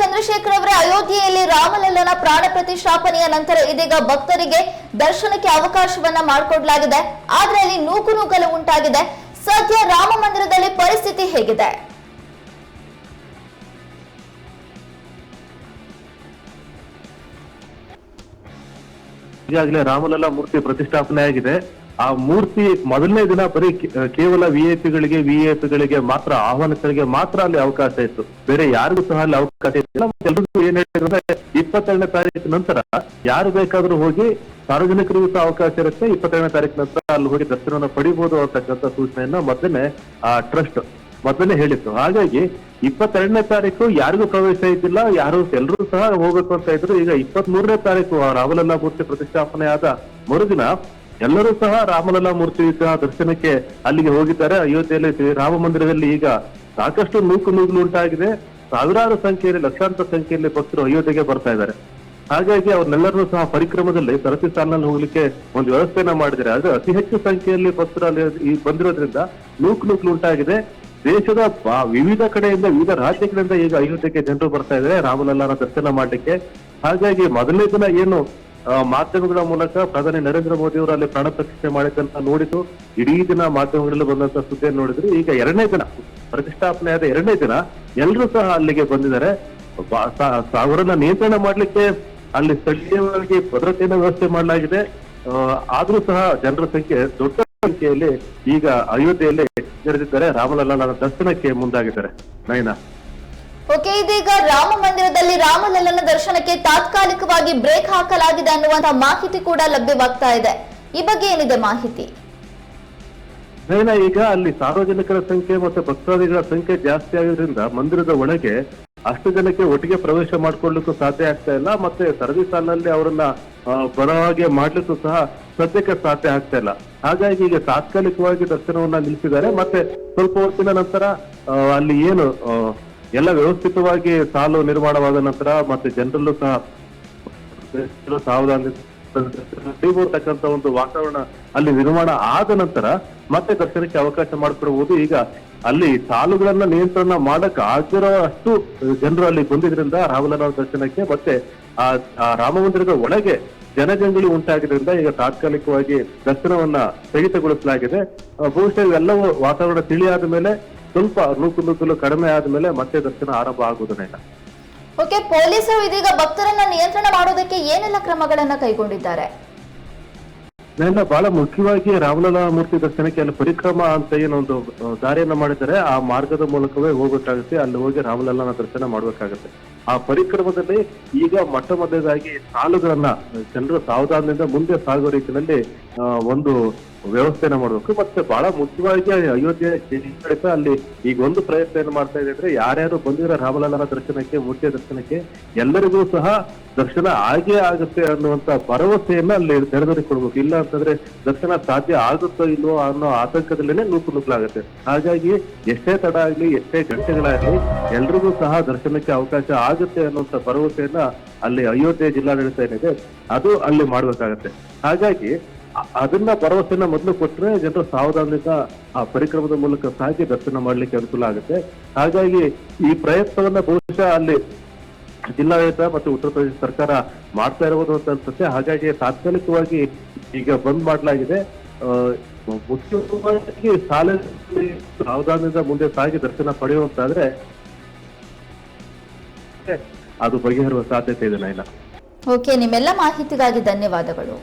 ಚಂದ್ರಶೇಖರ್ ಅವರ ಅಯೋಧ್ಯೆಯಲ್ಲಿ ರಾಮಲಲ್ಲನ ಪ್ರಾಣ ಪ್ರತಿಷ್ಠಾಪನೆಯ ನಂತರ ಇದೀಗ ಭಕ್ತರಿಗೆ ದರ್ಶನಕ್ಕೆ ಅವಕಾಶವನ್ನ ಮಾಡಿಕೊಡಲಾಗಿದೆ. ಆದ್ರೆ ಅಲ್ಲಿ ನೂಕು ನೂಕಲು ಉಂಟಾಗಿದೆ. ಸದ್ಯ ರಾಮ ಮಂದಿರದಲ್ಲಿ ಪರಿಸ್ಥಿತಿ ಹೇಗಿದೆ? ಈಗಾಗಲೇ ರಾಮಲಲ್ಲ ಮೂರ್ತಿ ಪ್ರತಿಷ್ಠಾಪನೆ ಆಗಿದೆ ಆ ಮೂರ್ತಿ ಮೊದಲನೇ ದಿನ ಬರೀ ಕೇವಲ ವಿ ಐ ಪಿಗಳಿಗೆ ವಿ ಐ ಪಿಗಳಿಗೆ ಮಾತ್ರ, ಆಹ್ವಾನಿತರಿಗೆ ಮಾತ್ರ ಅಲ್ಲಿ ಅವಕಾಶ ಇತ್ತು. ಬೇರೆ ಯಾರಿಗೂ ಸಹ ಅಲ್ಲಿ ಅವಕಾಶ ಮತ್ತೆ ಎಲ್ರಿಗೂ ಏನ್ ಹೇಳಿದ್ರೆ ಇಪ್ಪತ್ತೆರಡನೇ ತಾರೀಕು ನಂತರ ಯಾರು ಬೇಕಾದ್ರೂ ಹೋಗಿ ಸಾರ್ವಜನಿಕರಿಗೂ ಸಹ ಅವಕಾಶ ಇರುತ್ತೆ. ಇಪ್ಪತ್ತೆರಡನೇ ತಾರೀಕು ನಂತರ ಅಲ್ಲಿ ಹೋಗಿ ದರ್ಶನವನ್ನು ಪಡಿಬಹುದು ಅಂತಕ್ಕಂಥ ಸೂಚನೆಯನ್ನ ಮೊದಲನೇ, ಆ, ಟ್ರಸ್ಟ್ ಮೊದಲೇ ಹೇಳಿತ್ತು. ಹಾಗಾಗಿ ಇಪ್ಪತ್ತೆರಡನೇ ತಾರೀಕು ಯಾರಿಗೂ ಪ್ರವೇಶ ಇದ್ದಿಲ್ಲ. ಯಾರು ಎಲ್ಲರೂ ಸಹ ಹೋಗಬೇಕು ಅಂತ ಇದ್ರು. ಈಗ ಇಪ್ಪತ್ತ್ ಮೂರನೇ ತಾರೀಕು ರಾಮಲಲ್ಲಾ ಮೂರ್ತಿ ಪ್ರತಿಷ್ಠಾಪನೆ ಆದ ಮರುದಿನ ಎಲ್ಲರೂ ಸಹ ರಾಮಲಲ್ಲಾ ಮೂರ್ತಿ ಸಹ ದರ್ಶನಕ್ಕೆ ಅಲ್ಲಿಗೆ ಹೋಗಿದ್ದಾರೆ. ಅಯೋಧ್ಯೆಯಲ್ಲಿ ಶ್ರೀ ರಾಮ ಮಂದಿರದಲ್ಲಿ ಈಗ ಸಾಕಷ್ಟು ನೂಕು ನೂಗಲು ಉಂಟಾಗಿದೆ. ಸಾವಿರಾರು ಸಂಖ್ಯೆಯಲ್ಲಿ, ಲಕ್ಷಾಂತರ ಸಂಖ್ಯೆಯಲ್ಲಿ ಭಕ್ತರು ಅಯೋಧ್ಯೆಗೆ ಬರ್ತಾ ಇದ್ದಾರೆ. ಹಾಗಾಗಿ ಅವ್ರನ್ನೆಲ್ಲರೂ ಸಹ ಪರಿಕ್ರಮದಲ್ಲಿ, ಸರತಿ ಸಾಲಿನಲ್ಲಿ ಹೋಗ್ಲಿಕ್ಕೆ ಒಂದು ವ್ಯವಸ್ಥೆಯನ್ನ ಮಾಡಿದ್ದಾರೆ. ಅದು ಅತಿ ಹೆಚ್ಚು ಸಂಖ್ಯೆಯಲ್ಲಿ ಭಕ್ತರು ಅಲ್ಲಿ ಬಂದಿರೋದ್ರಿಂದ ನೂಕು ನೂಕಲು ಉಂಟಾಗಿದೆ. ದೇಶದ ವಿವಿಧ ಕಡೆಯಿಂದ, ವಿವಿಧ ರಾಜ್ಯಗಳಿಂದ ಈಗ ಅಯೋಧ್ಯೆಗೆ ಜನರು ಬರ್ತಾ ಇದ್ದಾರೆ ರಾಮಲಲ್ಲಾನ ದರ್ಶನ ಮಾಡಲಿಕ್ಕೆ. ಹಾಗಾಗಿ ಮೊದಲನೇ ದಿನ ಏನು ಮಾಧ್ಯಮಗಳ ಮೂಲಕ ಪ್ರಧಾನಿ ನರೇಂದ್ರ ಮೋದಿ ಅವರು ಅಲ್ಲಿ ಪ್ರಾಣ ಪ್ರತಿಷ್ಠೆ ಮಾಡಿದ್ದಂತ ನೋಡಿದ್ದು, ಇಡೀ ದಿನ ಮಾಧ್ಯಮಗಳಲ್ಲಿ ಬಂದಂತ ಸುದ್ದಿಯನ್ನು ನೋಡಿದ್ರು, ಈಗ ಎರಡನೇ ದಿನ, ಪ್ರತಿಷ್ಠಾಪನೆ ಆದ ಎರಡನೇ ದಿನ ಎಲ್ಲರೂ ಸಹ ಅಲ್ಲಿಗೆ ಬಂದಿದ್ದಾರೆ. ಅವರನ್ನ ನಿಯಂತ್ರಣ ಮಾಡ್ಲಿಕ್ಕೆ ಅಲ್ಲಿ ಸ್ಥಳೀಯವಾಗಿ ಭದ್ರತೆಯನ್ನು ವ್ಯವಸ್ಥೆ ಮಾಡಲಾಗಿದೆ. ಆದ್ರೂ ಸಹ ಜನರ ಸಂಖ್ಯೆ ದೊಡ್ಡ ಸಂಖ್ಯೆಯಲ್ಲಿ ಈಗ ಅಯೋಧ್ಯೆಯಲ್ಲಿ ನೆರೆದಿದ್ದಾರೆ ರಾಮಲಲ್ಲನ ದರ್ಶನಕ್ಕೆ ಮುಂದಾಗಿದ್ದಾರೆ. ನಯನ. ಓಕೆ, ಇದೀಗ ರಾಮ ಮಂದಿರದಲ್ಲಿ ರಾಮಲಲ್ಲನ ದರ್ಶನಕ್ಕೆ ತಾತ್ಕಾಲಿಕವಾಗಿ ಬ್ರೇಕ್ ಹಾಕಲಾಗಿದೆ ಅನ್ನುವಂತಹ ಮಾಹಿತಿ ಕೂಡ ಲಭ್ಯವಾಗ್ತಾ ಇದೆ. ಈ ಬಗ್ಗೆ ಏನಿದೆ ಮಾಹಿತಿ? ಈಗ ಅಲ್ಲಿ ಸಾರ್ವಜನಿಕರ ಸಂಖ್ಯೆ ಮತ್ತೆ ಭಕ್ತಾದಿಗಳ ಸಂಖ್ಯೆ ಜಾಸ್ತಿ ಆಗಿದ್ರಿಂದ ಮಂದಿರದ ಒಳಗೆ ಅಷ್ಟು ಜನಕ್ಕೆ ಒಟ್ಟಿಗೆ ಪ್ರವೇಶ ಮಾಡ್ಕೊಳ್ಳಿಕ್ಕೂ ಸಾಧ್ಯ ಆಗ್ತಾ ಇಲ್ಲ ಮತ್ತೆ ಸರದಿ ಸಾಲಿನಲ್ಲಿ ಅವರನ್ನ ಬರವಾಗಿ ಮಾಡ್ಲಿಕ್ಕೂ ಸಹ ಸದ್ಯಕ್ಕೆ ಸಾಧ್ಯ ಆಗ್ತಾ ಇಲ್ಲ. ಹಾಗಾಗಿ ಈಗ ತಾತ್ಕಾಲಿಕವಾಗಿ ದರ್ಶನವನ್ನ ನಿಲ್ಲಿಸಿದ್ದಾರೆ. ಮತ್ತೆ ಸ್ವಲ್ಪ ಹೊತ್ತಿನ ನಂತರ ಅಲ್ಲಿ ಏನು ಎಲ್ಲ ವ್ಯವಸ್ಥಿತವಾಗಿ ಸಾಲು ನಿರ್ಮಾಣವಾದ ನಂತರ ಮತ್ತೆ ಜನರಲ್ಲೂ ಸಹ ತಕ್ಕಂತ ಒಂದು ವಾತಾವರಣ ಅಲ್ಲಿ ನಿರ್ಮಾಣ ಆದ ನಂತರ ಮತ್ತೆ ದರ್ಶನಕ್ಕೆ ಅವಕಾಶ ಮಾಡಿಕೊಡಬಹುದು ಈಗ ಅಲ್ಲಿ ಸಾಲುಗಳನ್ನ ನಿಯಂತ್ರಣ ಮಾಡಕ್ ಆಗಿರೋ ಅಷ್ಟು ಜನರು ಅಲ್ಲಿ ಬಂದಿದ್ರಿಂದ ರಾಮಲನ ದರ್ಶನಕ್ಕೆ ಮತ್ತೆ ಆ ರಾಮಮಂದಿರದ ರಾಮ ಮಂದಿರದ ಒಳಗೆ ಜನಜಂಗುಳಿ ಉಂಟಾಗಿದ್ರಿಂದ ಈಗ ತಾತ್ಕಾಲಿಕವಾಗಿ ದರ್ಶನವನ್ನ ಸ್ಥಗಿತಗೊಳಿಸಲಾಗಿದೆ. ಬಹುಶಃ ಇವೆಲ್ಲವೂ ವಾತಾವರಣ ತಿಳಿಯಾದ ಮೇಲೆ ಸ್ವಲ್ಪ ನೂಕು ನೂಕಲು ಕಡಿಮೆ ಆದ್ಮೇಲೆ ಮತ್ತೆ ದರ್ಶನ ಆರಂಭ ಆಗುವುದನ್ನ ಓಕೆ ಪೊಲೀಸರು ಇದೀಗ ಭಕ್ತರನ್ನ ನಿಯಂತ್ರಣ ಮಾಡೋದಕ್ಕೆ ಏನೆಲ್ಲ ಕ್ರಮಗಳನ್ನ ಕೈಗೊಂಡಿದ್ದಾರೆ? ನನ್ನ ಬಹಳ ಮುಖ್ಯವಾಗಿ ರಾಮಲಲ್ಲ ಮೂರ್ತಿ ದರ್ಶನಕ್ಕೆ ಅಲ್ಲಿ ಪರಿಕ್ರಮ ಅಂತ ಏನೊಂದು ದಾರಿಯನ್ನ ಮಾಡಿದ್ದಾರೆ. ಆ ಮಾರ್ಗದ ಮೂಲಕವೇ ಹೋಗಬೇಕಾಗುತ್ತೆ. ಅಲ್ಲಿ ಹೋಗಿ ರಾಮಲಲ್ಲನ ದರ್ಶನ ಮಾಡ್ಬೇಕಾಗುತ್ತೆ. ಆ ಪರಿಕ್ರಮದಲ್ಲಿ ಈಗ ಮೊಟ್ಟ ಮೊದಲಾಗಿ ಸಾಲುಗಳನ್ನ ಜನರು ಸಾವಧಾನದಿಂದ ಮುಂದೆ ಸಾಗುವ ರೀತಿಯಲ್ಲಿ ಒಂದು ವ್ಯವಸ್ಥೆನ ಮಾಡಬೇಕು. ಮತ್ತೆ ಬಹಳ ಮುಖ್ಯವಾಗಿ ಅಯೋಧ್ಯೆ ಕಡಿತ ಅಲ್ಲಿ ಈಗ ಒಂದು ಪ್ರಯತ್ನ ಏನ್ ಮಾಡ್ತಾ ಇದೆ ಅಂದ್ರೆ, ಯಾರ್ಯಾರು ಬಂದಿರೋ ರಾಮಲಲ್ಲನ ದರ್ಶನಕ್ಕೆ, ಮೂರ್ತಿಯ ದರ್ಶನಕ್ಕೆ ಎಲ್ಲರಿಗೂ ಸಹ ದರ್ಶನ ಆಗೇ ಆಗುತ್ತೆ ಅನ್ನುವಂತ ಭರವಸೆಯನ್ನ ಅಲ್ಲಿ ನೆರೆದರಿ ಕೊಡ್ಬೇಕು ಇಲ್ಲ ಅಂತಂದ್ರೆ ದರ್ಶನ ಸಾಧ್ಯ ಆಗುತ್ತೋ ಇಲ್ವೋ ಅನ್ನೋ ಆತಂಕದಲ್ಲೇನೆ ನೂಕು ನುಗ್ಲಾಗುತ್ತೆ ಹಾಗಾಗಿ ಎಷ್ಟೇ ತಡ ಆಗ್ಲಿ, ಎಷ್ಟೇ ಗಂಟೆಗಳಾಗ್ಲಿ, ಎಲ್ರಿಗೂ ಸಹ ದರ್ಶನಕ್ಕೆ ಅವಕಾಶ ಆಗುತ್ತೆ ಅನ್ನುವಂತ ಭರವಸೆಯನ್ನ ಅಲ್ಲಿ ಅಯೋಧ್ಯೆ ಜಿಲ್ಲಾಡಳಿತ ಏನಿದೆ, ಅದು ಅಲ್ಲಿ ಮಾಡ್ಬೇಕಾಗತ್ತೆ. ಹಾಗಾಗಿ ಅದನ್ನ ಭರವಸೆನ ಮೊದಲು ಕೊಟ್ರೆ ಜನರು ಸಾವಧಾನದಿಂದ ಆ ಪರಿಕ್ರಮದ ಮೂಲಕ ಸಾಗಿ ದರ್ಶನ ಮಾಡ್ಲಿಕ್ಕೆ ಅನುಕೂಲ ಆಗುತ್ತೆ. ಹಾಗಾಗಿ ಈ ಪ್ರಯತ್ನವನ್ನ ಬಹುಶಃ ಅಲ್ಲಿ ಜಿಲ್ಲಾಡಳಿತ ಮತ್ತು ಉತ್ತರ ಪ್ರದೇಶ ಸರ್ಕಾರ ಮಾಡ್ತಾ ಇರಬಹುದು ಅಂತ ಅನ್ಸುತ್ತೆ. ಹಾಗಾಗಿ ತಾತ್ಕಾಲಿಕವಾಗಿ ಈಗ ಬಂದ್ ಮಾಡಲಾಗಿದೆ. ಮುಖ್ಯವಾಗಿ ಸಾಲ ಸಾವಧಾನದಿಂದ ಮುಂದೆ ಸಾಗಿ ದರ್ಶನ ಪಡೆಯುವಂತಾದ್ರೆ ಅದು ಬಗೆಹರುವ ಸಾಧ್ಯತೆ ಇದೆ ನೈನಾ ಓಕೆ ನಿಮ್ಮೆಲ್ಲ ಮಾಹಿತಿಗಾಗಿ ಧನ್ಯವಾದಗಳು.